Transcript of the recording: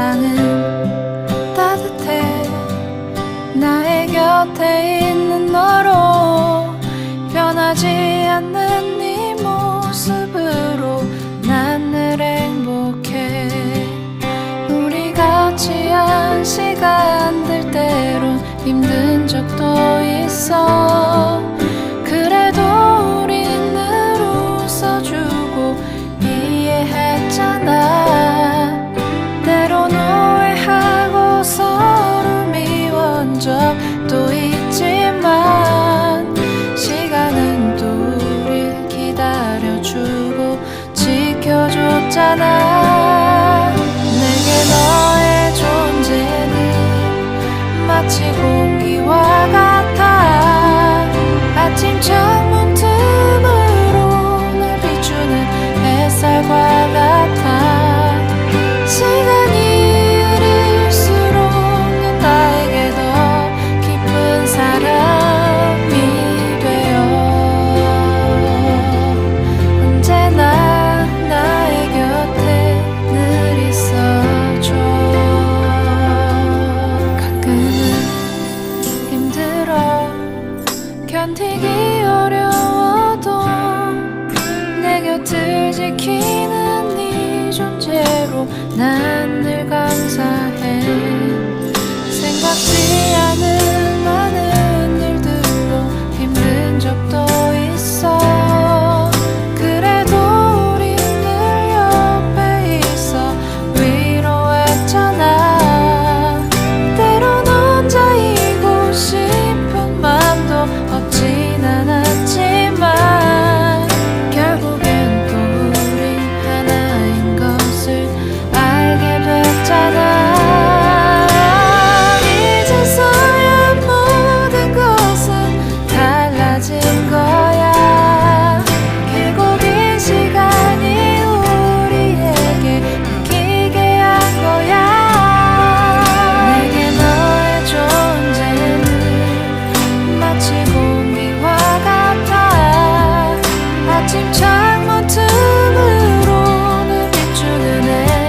세상은 따뜻해. 나의 곁에 있는 너로 변하지 않는 네 모습으로 난 늘 행복해. 우리 같이 한 시간들 때론 힘든 적도 있어 햇살과 같아 시간이 흐를수록 넌 나에게 더 깊은 사람이 되어. 언제나 나의 곁에 늘 있어줘. 가끔은 힘들어 견디기 어려워도 내 곁을 지키는 네 존재로 난늘 감사